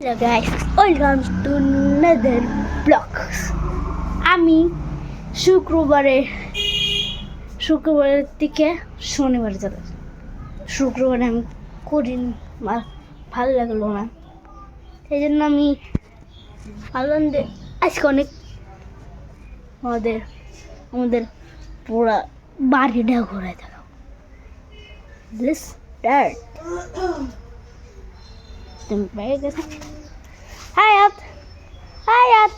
Hello guys, welcome to another vlogs. আমি শুক্রবারে শুক্রবারের থেকে শনিবার যাবে। শুক্রবারে আমি করিনি আমার ভালো লাগল না। সেই জন্য আমি ভাবলাম যে আজকে অনেক আমাদের আমাদের পুরা বাড়িটা ঘুরে দেখাও দিস ড্যাড তুমি পেয়ে গেছো হায়াত হায়াত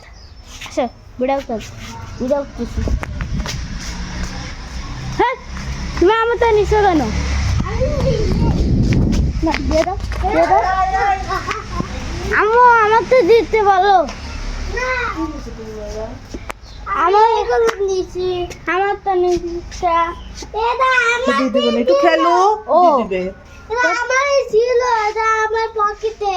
আচ্ছা বিড়াও কর বিড়াও কিছু হ্যাঁ তুমি আমার তো নিচে কেন না দিয়ে দাও দিয়ে দাও আম্মু আমার তো দিতে বলো আমার নিচে আমার তো নিচে একটু খেলো ও। দিবে আমার ছিল এটা আমার পকেটে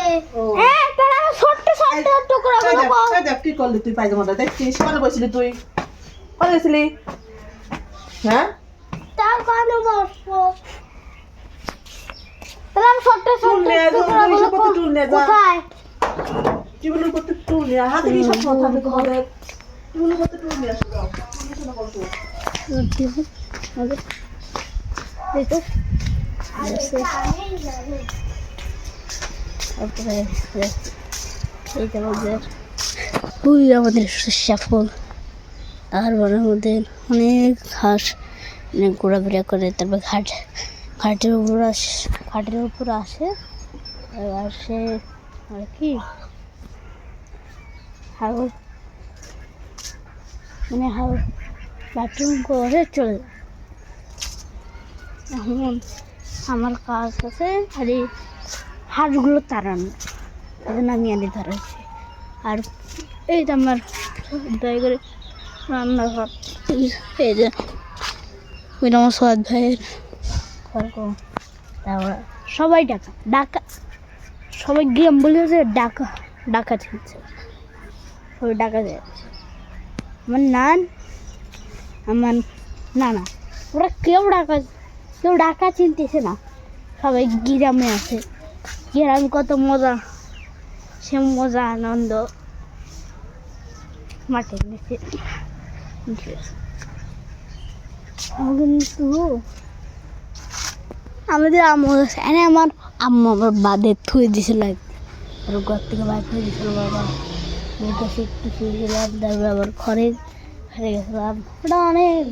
হ্যাঁ তাহলে আমার ছোট্ট ছোট্ট টুকরো গুলো দেখ, কি করলি তুই পায়জামাটা? দেখছিস কেন বসলি তুই। কোথায় গেছিলি হ্যাঁ? তার কারণে বসবো তাহলে আমি ছোট্ট টুল ছোট্ট টুকরো গুলো টুল। কোথায়? জীবনের করতে টুল নিয়ে হাতে কি সব কথা হাতে তোমাদের? জীবনের করতে টুল নিয়ে আসো টুল নিয়ে বসো। দেখো তারপরে এইটা আমাদের সর্ষা ফুল তারপরে আমাদের অনেক ঘাস, অনেক ঘোরাফেরা করে, তারপর ঘাট, ঘাটের উপর আস, ঘাটের উপর আসে। আর সে আর কি? হাগল মানে হাগল বাথরুম করে চলে যায়। এখন আমার কাজ আছে, আর এই হাঁসগুলো তাড়ানো। এই জন্য আমি আনি ধরেছি। আর এই যে আমার দয়া করে রান্নাঘর, এই যে ওইটা আমার সোয়াদ ভাইয়ের। তারপরে সবাই ডাকা ডাকা। সবাই গেম বলেছে, ডাকা ডাকা ছিলছে সবাই ডাকা যাচ্ছে। আমার নান, আমার না না ওরা কেউ ডাকা কেউ ডাকা চিনতেছে না। সবাই গ্রামে আছে। গ্রামে কত মজা। সে মজা, আনন্দ। মাঠে নিচে কিন্তু আমাদের আম্মু এনে আমার আম্মু আমার বাদে থুয়ে দিছিল আর ঘর থেকে বাইর করে দিছিল বাবা। কাছে শুয়েছিলাম তারপরে আবার ঘরে ঘরে গেছিলাম। ওটা অনেক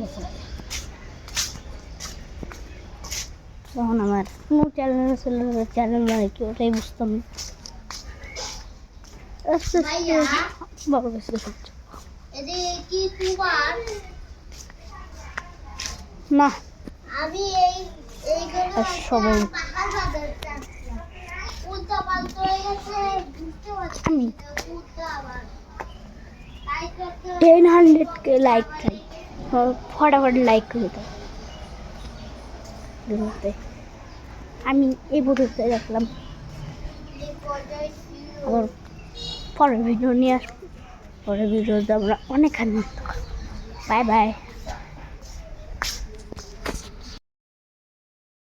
তখন আমার কোনো চ্যানেল ছিল চ্যানেল মানে কি ওটাই বুঝতাম না। আস্তে আস্তে কাছে শুনছি না। আমি এই সবাই গেছে আমি টেন হান্ড্রেড কে লাইক চাই ফটাফট লাইক করে দাও। ভিডিওতে। আমি এই ভিডিওতে রাখলাম আবার পরের ভিডিও নিয়ে আসব। পরের ভিডিওতে আমরা অনেক আনন্দ বাই বাই।